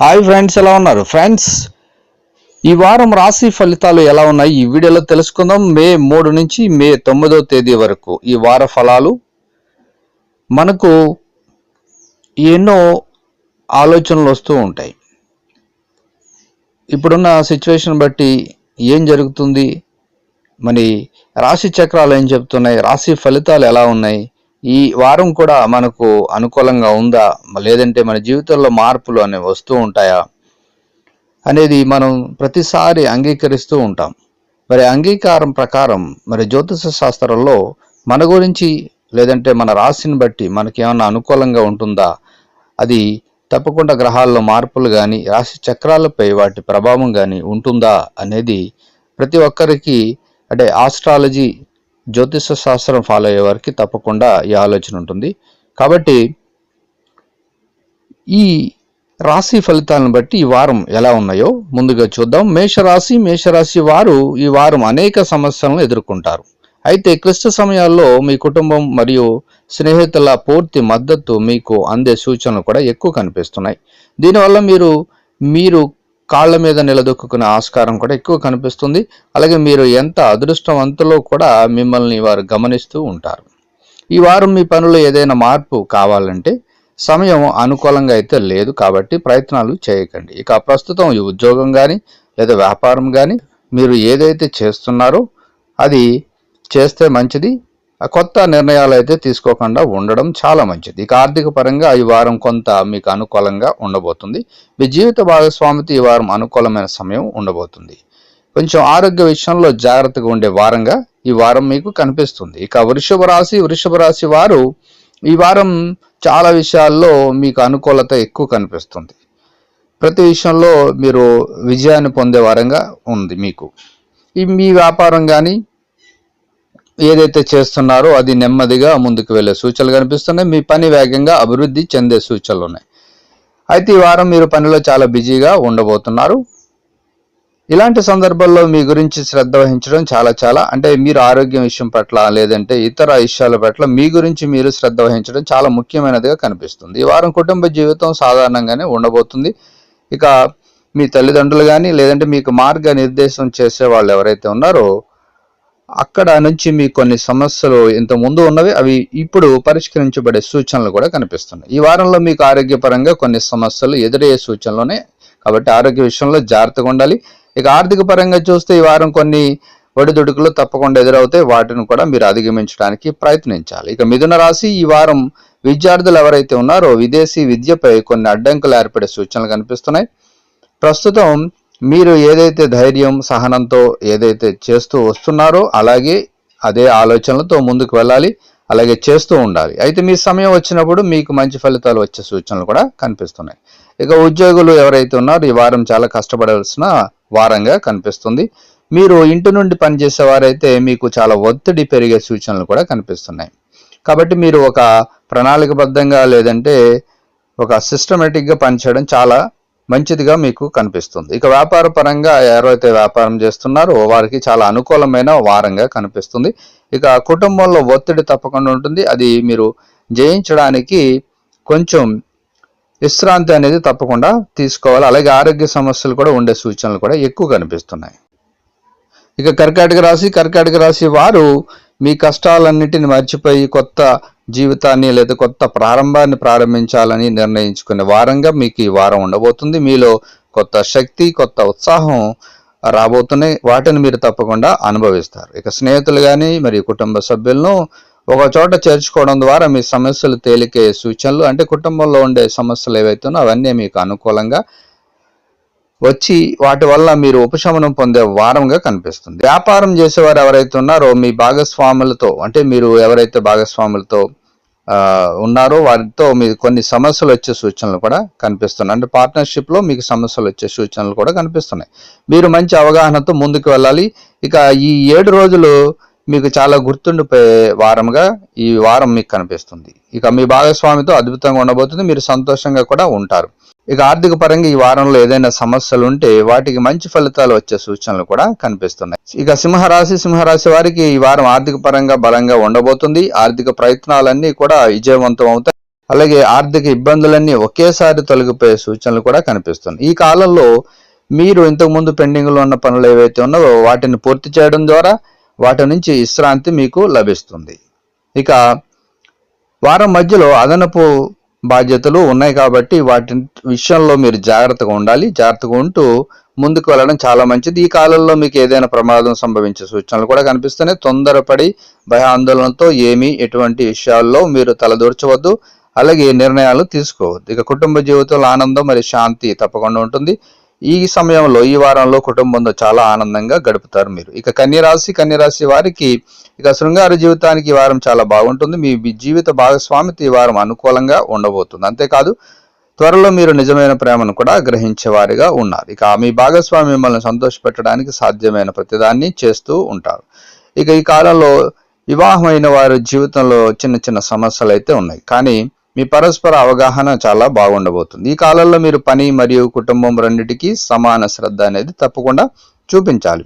Hi friends ఎలా ఉన్నారు? Friends ఈ వారం రాశి ఫలితాలు ఎలా ఉన్నాయి? ఈ వీడియోలో తెలుసుకుందాం. మే మూడు నుంచి మే తొమ్మిదో తేదీ వరకు ఈ వార ఫలాలు. మనకు ఎన్నో ఆలోచనలు వస్తూ ఉంటాయి. ఇప్పుడున్న సిచ్యువేషన్ బట్టి ఏం జరుగుతుంది? మరి రాశి చక్రాలు ఏం చెప్తున్నాయి? రాశి ఫలితాలు ఎలా ఉన్నాయి? ఈ వారం కూడా మనకు అనుకూలంగా ఉందా? లేదంటే మన జీవితంలో మార్పులు అనేవి వస్తూ ఉంటాయా? అనేది మనం ప్రతిసారి అంగీకరిస్తూ ఉంటాం. మరి అంగీకారం ప్రకారం మరి జ్యోతిష శాస్త్రంలో మన గురించి లేదంటే మన రాశిని బట్టి మనకి ఏమన్నా అనుకూలంగా ఉంటుందా? అది తప్పకుండా గ్రహాల్లో మార్పులు కానీ రాశి చక్రాలపై వాటి ప్రభావం కానీ ఉంటుందా? అనేది ప్రతి ఒక్కరికి అంటే ఆస్ట్రాలజీ జ్యోతిష శాస్త్రం ఫాలో అయ్యే వారికి తప్పకుండా ఈ ఆలోచన ఉంటుంది. కాబట్టి ఈ రాశి ఫలితాలను బట్టి ఈ వారం ఎలా ఉన్నాయో ముందుగా చూద్దాం. మేషరాశి మేషరాశి వారు ఈ వారం అనేక సమస్యలను ఎదుర్కొంటారు. అయితే క్లిష్ట సమయాల్లో మీ కుటుంబం మరియు స్నేహితుల పూర్తి మద్దతు మీకు అందే సూచనలు కూడా ఎక్కువ కనిపిస్తున్నాయి. దీనివల్ల మీరు మీరు కాళ్ళ మీద నిలదొక్కునే ఆస్కారం కూడా ఎక్కువ కనిపిస్తుంది. అలాగే మీరు ఎంత అదృష్టవంతులో కూడా మిమ్మల్ని వారు గమనిస్తూ ఉంటారు. ఈ వారం మీ పనులు ఏదైనా మార్పు కావాలంటే సమయం అనుకూలంగా అయితే లేదు కాబట్టి ప్రయత్నాలు చేయకండి. ఇక ప్రస్తుతం ఈ ఉద్యోగం కానీ లేదా వ్యాపారం కానీ మీరు ఏదైతే చేస్తున్నారో అది చేస్తే మంచిది. కొత్త నిర్ణయాలు అయితే తీసుకోకుండా ఉండడం చాలా మంచిది. ఇక ఆర్థిక పరంగా ఈ వారం కొంత మీకు అనుకూలంగా ఉండబోతుంది. మీ జీవిత భాగస్వామితో ఈ వారం అనుకూలమైన సమయం ఉండబోతుంది. కొంచెం ఆరోగ్య విషయంలో జాగ్రత్తగా ఉండే వారంగా ఈ వారం మీకు కనిపిస్తుంది. ఇక వృషభ రాశి వృషభ రాశి వారు ఈ వారం చాలా విషయాల్లో మీకు అనుకూలత ఎక్కువ కనిపిస్తుంది. ప్రతి విషయంలో మీరు విజయాన్ని పొందే వారంగా ఉంది మీకు. ఈ మీ వ్యాపారం కానీ ఏదైతే చేస్తున్నారో అది నెమ్మదిగా ముందుకు వెళ్ళే సూచనలు కనిపిస్తున్నాయి. మీ పని వేగంగా అభివృద్ధి చెందే సూచనలు ఉన్నాయి. అయితే ఈ వారం మీరు పనిలో చాలా బిజీగా ఉండబోతున్నారు. ఇలాంటి సందర్భాల్లో మీ గురించి శ్రద్ధ వహించడం చాలా చాలా అంటే మీరు ఆరోగ్యం విషయం పట్ల లేదంటే ఇతర విషయాల పట్ల మీ గురించి మీరు శ్రద్ధ వహించడం చాలా ముఖ్యమైనదిగా కనిపిస్తుంది. ఈ వారం కుటుంబ జీవితం సాధారణంగానే ఉండబోతుంది. ఇక మీ తల్లిదండ్రులు కానీ లేదంటే మీకు మార్గ నిర్దేశం చేసే వాళ్ళు ఎవరైతే ఉన్నారో అక్కడ నుంచి మీ కొన్ని సమస్యలు ఇంత ముందు ఉన్నవి అవి ఇప్పుడు పరిష్కరించబడే సూచనలు కూడా కనిపిస్తున్నాయి. ఈ వారంలో మీకు ఆరోగ్యపరంగా కొన్ని సమస్యలు ఎదురయ్యే సూచనలోనే కాబట్టి ఆరోగ్య విషయంలో జాగ్రత్తగా ఉండాలి. ఇక ఆర్థిక పరంగా చూస్తే ఈ వారం కొన్ని ఒడిదుడుకులు తప్పకుండా ఎదురవుతాయి. వాటిని కూడా మీరు అధిగమించడానికి ప్రయత్నించాలి. ఇక మిథున రాశి ఈ వారం విద్యార్థులు ఎవరైతే ఉన్నారో విదేశీ విద్యపై కొన్ని అడ్డంకులు ఏర్పడే సూచనలు కనిపిస్తున్నాయి. ప్రస్తుతం మీరు ఏదైతే ధైర్యం సహనంతో ఏదైతే చేస్తూ వస్తున్నారో అలాగే అదే ఆలోచనలతో ముందుకు వెళ్ళాలి అలాగే చేస్తూ ఉండాలి. అయితే మీ సమయం వచ్చినప్పుడు మీకు మంచి ఫలితాలు వచ్చే సూచనలు కూడా కనిపిస్తున్నాయి. ఇక ఉద్యోగులు ఎవరైతే ఉన్నారో ఈ వారం చాలా కష్టపడాల్సిన వారంగా కనిపిస్తుంది. మీరు ఇంటి నుండి పనిచేసే వారైతే మీకు చాలా ఒత్తిడి పెరిగే సూచనలు కూడా కనిపిస్తున్నాయి. కాబట్టి మీరు ఒక ప్రణాళికబద్ధంగా లేదంటే ఒక సిస్టమేటిక్గా పనిచేయడం చాలా మంచిదిగా మీకు కనిపిస్తుంది. ఇక వ్యాపార పరంగా ఎవరైతే వ్యాపారం చేస్తున్నారో వారికి చాలా అనుకూలమైన వారంగా కనిపిస్తుంది. ఇక కుటుంబంలో ఒత్తిడి తప్పకుండా ఉంటుంది. అది మీరు జయించడానికి కొంచెం విశ్రాంతి అనేది తప్పకుండా తీసుకోవాలి. అలాగే ఆరోగ్య సమస్యలు కూడా ఉండే సూచనలు కూడా ఎక్కువ కనిపిస్తున్నాయి. ఇక కర్కాటక రాశి కర్కాటక రాశి వారు మీ కష్టాలన్నిటిని మర్చిపోయి కొత్త జీవితాన్ని లేదా కొత్త ప్రారంభాన్ని ప్రారంభించాలని నిర్ణయించుకునే వారంగా మీకు ఈ వారం ఉండబోతుంది. మీలో కొత్త శక్తి కొత్త ఉత్సాహం రాబోతున్నాయి. వాటిని మీరు తప్పకుండా అనుభవిస్తారు. ఇక స్నేహితులు కానీ మరియు కుటుంబ సభ్యులను ఒక చోట చేర్చుకోవడం ద్వారా మీ సమస్యలు తేలికే సూచనలు అంటే కుటుంబంలో ఉండే సమస్యలు ఏవైతే ఉన్నాయో అవన్నీ మీకు అనుకూలంగా వచ్చి వాటి వల్ల మీరు ఉపశమనం పొందే వారంగా కనిపిస్తుంది. వ్యాపారం చేసేవారు ఎవరైతే ఉన్నారో మీ భాగస్వాములతో అంటే మీరు ఎవరైతే భాగస్వాములతో ఉన్నారో వారితో మీరు కొన్ని సమస్యలు వచ్చే సూచనలు కూడా కనిపిస్తున్నాయి. అంటే పార్ట్నర్షిప్లో మీకు సమస్యలు వచ్చే సూచనలు కూడా కనిపిస్తున్నాయి. మీరు మంచి అవగాహనతో ముందుకు వెళ్ళాలి. ఇక ఈ ఏడు రోజులు మీకు చాలా గుర్తుండిపోయే వారంగా ఈ వారం మీకు కనిపిస్తుంది. ఇక మీ భాగస్వామితో అద్భుతంగా ఉండబోతుంది. మీరు సంతోషంగా కూడా ఉంటారు. ఇక ఆర్థిక పరంగా ఈ వారంలో ఏదైనా సమస్యలు ఉంటే వాటికి మంచి ఫలితాలు వచ్చే సూచనలు కూడా కనిపిస్తున్నాయి. ఇక సింహరాశి సింహరాశి వారికి ఈ వారం ఆర్థిక పరంగా బలంగా ఉండబోతుంది. ఆర్థిక ప్రయత్నాలన్నీ కూడా విజయవంతం అవుతాయి. అలాగే ఆర్థిక ఇబ్బందులన్నీ ఒకేసారి తొలగిపోయే సూచనలు కూడా కనిపిస్తున్నాయి. ఈ కాలంలో మీరు ఇంతకుముందు పెండింగ్లో పెండింగ్లో ఉన్న పనులు ఏవైతే ఉన్నావో వాటిని పూర్తి చేయడం ద్వారా వాటి నుంచి విశ్రాంతి మీకు లభిస్తుంది. ఇక వారం మధ్యలో అదనపు బాధ్యతలు ఉన్నాయి కాబట్టి వాటి విషయంలో మీరు జాగ్రత్తగా ఉండాలి. జాగ్రత్తగా ఉంటూ ముందుకు వెళ్ళడం చాలా మంచిది. ఈ కాలంలో మీకు ఏదైనా ప్రమాదం సంభవించే సూచనలు కూడా కనిపిస్తున్నాయి. తొందరపడి భయాందోళనతో ఏమీ ఎటువంటి విషయాల్లో మీరు తలదూర్చవద్దు. అలాగే నిర్ణయాలు తీసుకోవద్దు. ఇక కుటుంబ జీవితంలో ఆనందం మరియు శాంతి తప్పకుండా ఉంటుంది. ఈ సమయంలో ఈ వారంలో కుటుంబంతో చాలా ఆనందంగా గడుపుతారు మీరు. ఇక కన్యరాశి కన్యరాశి వారికి ఇక శృంగార జీవితానికి ఈ వారం చాలా బాగుంటుంది. మీ జీవిత భాగస్వామితో ఈ వారం అనుకూలంగా ఉండబోతుంది. అంతేకాదు త్వరలో మీరు నిజమైన ప్రేమను కూడా గ్రహించే వారిగా ఉన్నారు. ఇక మీ భాగస్వామి మిమ్మల్ని సంతోషపెట్టడానికి సాధ్యమైన ప్రతిదాన్ని చేస్తూ ఉంటారు. ఇక ఈ కాలంలో వివాహమైన వారి జీవితంలో చిన్న చిన్న సమస్యలు అయితే ఉన్నాయి. కానీ మీ పరస్పర అవగాహన చాలా బాగుండబోతుంది. ఈ కాలంలో మీరు పని మరియు కుటుంబం రెండింటికి సమాన శ్రద్ధ అనేది తప్పకుండా చూపించాలి.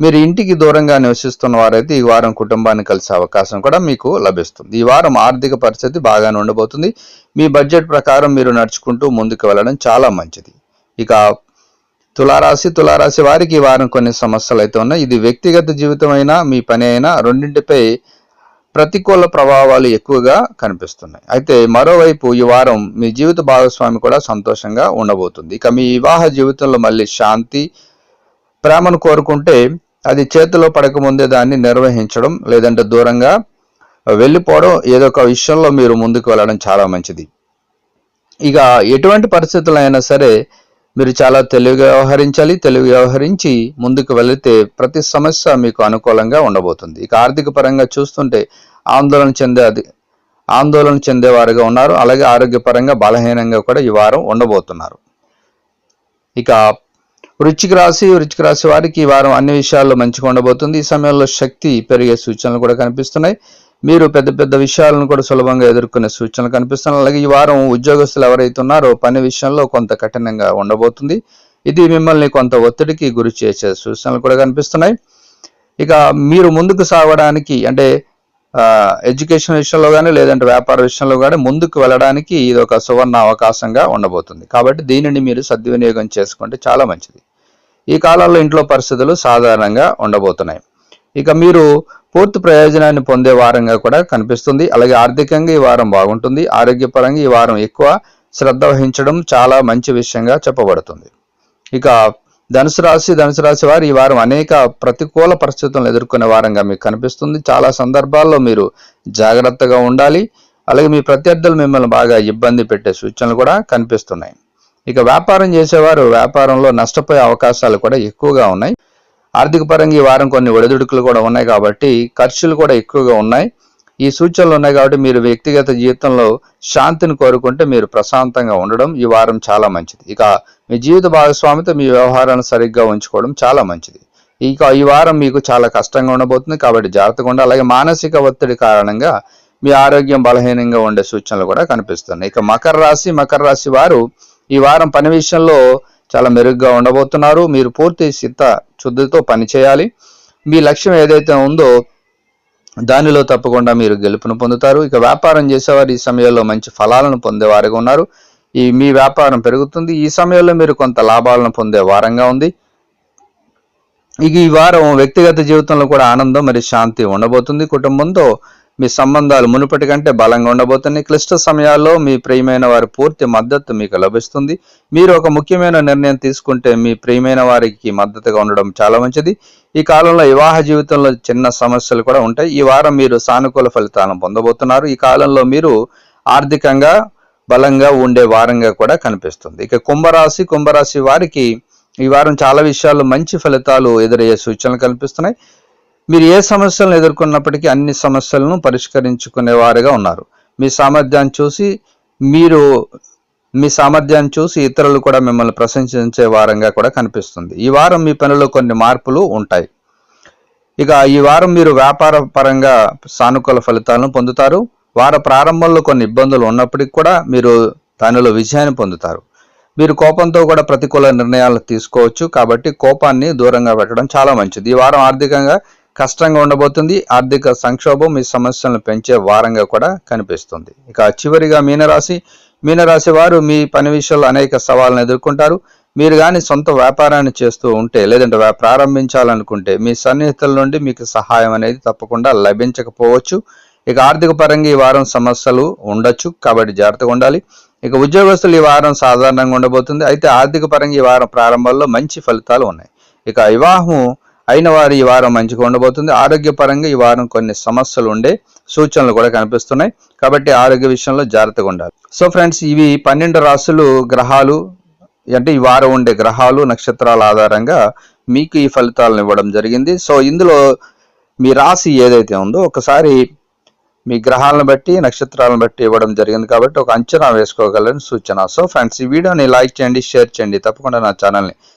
మీరు ఇంటికి దూరంగా నివసిస్తున్న వారైతే ఈ వారం కుటుంబాన్ని కలిసే అవకాశం కూడా మీకు లభిస్తుంది. ఈ వారం ఆర్థిక పరిస్థితి బాగానే ఉండబోతుంది. మీ బడ్జెట్ ప్రకారం మీరు నడుచుకుంటూ ముందుకు వెళ్ళడం చాలా మంచిది. ఇక తులారాశి తులారాశి వారికి ఈ వారం కొన్ని సమస్యలు అయితే ఉన్నాయి. ఇది వ్యక్తిగత జీవితం అయినా మీ పని అయినా రెండింటిపై ప్రతికూల ప్రభావాలు ఎక్కువగా కనిపిస్తున్నాయి. అయితే మరోవైపు ఈ వారం మీ జీవిత భాగస్వామి కూడా సంతోషంగా ఉండబోతుంది. ఇక మీ వివాహ జీవితంలో మళ్ళీ శాంతి ప్రేమను కోరుకుంటే అది చేతిలో పడకముందే దాన్ని నిర్వహించడం లేదంటే దూరంగా వెళ్ళిపోవడం ఏదో ఒక విషయంలో మీరు ముందుకు వెళ్ళడం చాలా మంచిది. ఇక ఎటువంటి పరిస్థితులు అయినా సరే మీరు చాలా తెలివిగా వ్యవహరించాలి తెలివి వ్యవహరించి ముందుకు వెళితే ప్రతి సమస్య మీకు అనుకూలంగా ఉండబోతుంది. ఇక ఆర్థిక పరంగా చూస్తుంటే ఆందోళన చెందే అది ఆందోళన చెందేవారుగా ఉన్నారు. అలాగే ఆరోగ్యపరంగా బలహీనంగా కూడా ఈ వారం ఉండబోతున్నారు. ఇక వృచ్చిక రాశి వృచ్చిక రాశి వారికి ఈ వారం అన్ని విషయాల్లో మంచిగా ఉండబోతుంది. ఈ సమయంలో శక్తి పెరిగే సూచనలు కూడా కనిపిస్తున్నాయి. మీరు పెద్ద పెద్ద విషయాలను కూడా సులభంగా ఎదుర్కొనే సూచనలు కనిపిస్తున్నాయి. అలాగే ఈ వారం ఉద్యోగస్తులు ఎవరైతే ఉన్నారో పని విషయంలో కొంత కఠినంగా ఉండబోతుంది. ఇది మిమ్మల్ని కొంత ఒత్తిడికి గురి చేసే సూచనలు కూడా కనిపిస్తున్నాయి. ఇక మీరు ముందుకు సాగడానికి అంటే ఎడ్యుకేషన్ విషయంలో కానీ లేదంటే వ్యాపార విషయంలో కానీ ముందుకు వెళ్ళడానికి ఇది ఒక సువర్ణ అవకాశంగా ఉండబోతుంది. కాబట్టి దీనిని మీరు సద్వినియోగం చేసుకుంటే చాలా మంచిది. ఈ కాలంలో ఇంట్లో పరిస్థితులు సాధారణంగా ఉండబోతున్నాయి. ఇక మీరు పూర్తి ప్రయోజనాన్ని పొందే వారంగా కూడా కనిపిస్తుంది. అలాగే ఆర్థికంగా ఈ వారం బాగుంటుంది. ఆరోగ్యపరంగా ఈ వారం ఎక్కువ శ్రద్ధ వహించడం చాలా మంచి విషయంగా చెప్పబడుతుంది. ఇక ధనుసు రాశి ధనుసు రాశి వారు ఈ వారం అనేక ప్రతికూల పరిస్థితులను ఎదుర్కొనే వారంగా మీకు కనిపిస్తుంది. చాలా సందర్భాల్లో మీరు జాగ్రత్తగా ఉండాలి. అలాగే మీ ప్రత్యర్థులు మిమ్మల్ని బాగా ఇబ్బంది పెట్టే సూచనలు కూడా కనిపిస్తున్నాయి. ఇక వ్యాపారం చేసేవారు వ్యాపారంలో నష్టపోయే అవకాశాలు కూడా ఎక్కువగా ఉన్నాయి. ఆర్థిక పరంగా ఈ వారం కొన్ని ఒడిదుడుకులు కూడా ఉన్నాయి కాబట్టి ఖర్చులు కూడా ఎక్కువగా ఉన్నాయి. ఈ సూచనలు ఉన్నాయి కాబట్టి మీరు వ్యక్తిగత జీవితంలో శాంతిని కోరుకుంటే మీరు ప్రశాంతంగా ఉండడం ఈ వారం చాలా మంచిది. ఇక మీ జీవిత భాగస్వామితో మీ వ్యవహారాన్ని సరిగ్గా ఉంచుకోవడం చాలా మంచిది. ఇక ఈ వారం మీకు చాలా కష్టంగా ఉండబోతుంది కాబట్టి జాగ్రత్తగా ఉండాలి. అలాగే మానసిక ఒత్తిడి కారణంగా మీ ఆరోగ్యం బలహీనంగా ఉండే సూచనలు కూడా కనిపిస్తున్నాయి. ఇక మకర రాశి మకర రాశి వారు ఈ వారం పని విషయంలో చాలా మెరుగ్గా ఉండబోతున్నారు. మీరు పూర్తి చిత్త శుద్ధితో పని చేయాలి. మీ లక్ష్యం ఏదైతే ఉందో దానిలో తప్పకుండా మీరు గెలుపును పొందుతారు. ఇక వ్యాపారం చేసేవారు ఈ సమయంలో మంచి ఫలాలను పొందేవారుగా ఉన్నారు. ఈ మీ వ్యాపారం పెరుగుతుంది. ఈ సమయంలో మీరు కొంత లాభాలను పొందే వారంగా ఉంది. ఇక ఈ వారం వ్యక్తిగత జీవితంలో కూడా ఆనందం మరియు శాంతి ఉండబోతుంది. కుటుంబంతో మీ సంబంధాలు మునుపటి కంటే బలంగా ఉండబోతున్నాయి. క్లిష్ట సమయాల్లో మీ ప్రియమైన వారి పూర్తి మద్దతు మీకు లభిస్తుంది. మీరు ఒక ముఖ్యమైన నిర్ణయం తీసుకుంటే మీ ప్రియమైన వారికి మద్దతుగా ఉండడం చాలా మంచిది. ఈ కాలంలో వివాహ జీవితంలో చిన్న సమస్యలు కూడా ఉంటాయి. ఈ వారం మీరు సానుకూల ఫలితాలను పొందబోతున్నారు. ఈ కాలంలో మీరు ఆర్థికంగా బలంగా ఉండే వారంగా కూడా కనిపిస్తుంది. ఇక కుంభరాశి కుంభరాశి వారికి ఈ వారం చాలా విషయాల్లో మంచి ఫలితాలు ఎదురయ్యే సూచనలు కనిపిస్తున్నాయి మీరు ఏ సమస్యలను ఎదుర్కొన్నప్పటికీ అన్ని సమస్యలను పరిష్కరించుకునేవారుగా ఉన్నారు. మీ సామర్థ్యాన్ని చూసి మీరు మీ సామర్థ్యాన్ని చూసి ఇతరులు కూడా మిమ్మల్ని ప్రశంసించే వారంగా కూడా కనిపిస్తుంది. ఈ వారం మీ పనిలో కొన్ని మార్పులు ఉంటాయి. ఇక ఈ వారం మీరు వ్యాపార పరంగా సానుకూల ఫలితాలను పొందుతారు. వార ప్రారంభంలో కొన్ని ఇబ్బందులు ఉన్నప్పటికీ కూడా మీరు దానిలో విజయాన్ని పొందుతారు. మీరు కోపంతో కూడా ప్రతికూల నిర్ణయాలు తీసుకోవచ్చు కాబట్టి కోపాన్ని దూరంగా పెట్టడం చాలా మంచిది. ఈ వారం ఆర్థికంగా కష్టంగా ఉండబోతుంది. ఆర్థిక సంక్షోభం మీ సమస్యలను పెంచే వారంగా కూడా కనిపిస్తుంది. ఇక చివరిగా మీనరాశి. మీనరాశి వారు మీ పని విషయంలో అనేక సవాళ్ళను ఎదుర్కొంటారు. మీరు కానీ సొంత వ్యాపారాన్ని చేస్తూ ఉంటే లేదంటే వ్యా- ప్రారంభించాలనుకుంటే మీ సన్నిహితుల నుండి మీకు సహాయం అనేది తప్పకుండా లభించకపోవచ్చు. ఇక ఆర్థిక పరంగా ఈ వారం సమస్యలు ఉండొచ్చు. కాబట్టి జాగ్రత్తగా ఉండాలి. ఇక ఉద్యోగస్తులు ఈ వారం సాధారణంగా ఉండబోతుంది. అయితే ఆర్థిక పరంగా ఈ వారం ప్రారంభంలో మంచి ఫలితాలు ఉన్నాయి. ఇక వివాహం అయిన వారు ఈ వారం మంచిగా ఉండబోతుంది. ఆరోగ్యపరంగా ఈ వారం కొన్ని సమస్యలు ఉండే సూచనలు కూడా కనిపిస్తున్నాయి. కాబట్టి ఆరోగ్య విషయంలో జాగ్రత్తగా ఉండాలి. సో ఫ్రెండ్స్ ఇవి పన్నెండు రాసులు గ్రహాలు అంటే ఈ వారం ఉండే గ్రహాలు నక్షత్రాల ఆధారంగా మీకు ఈ ఫలితాలను ఇవ్వడం జరిగింది. సో ఇందులో మీ రాశి ఏదైతే ఉందో ఒకసారి మీ గ్రహాలను బట్టి నక్షత్రాలను బట్టి ఇవ్వడం జరిగింది కాబట్టి ఒక అంచనా వేసుకోగలని సూచన. సో ఫ్రెండ్స్ ఈ వీడియోని లైక్ చేయండి షేర్ చేయండి. తప్పకుండా నా ఛానల్ని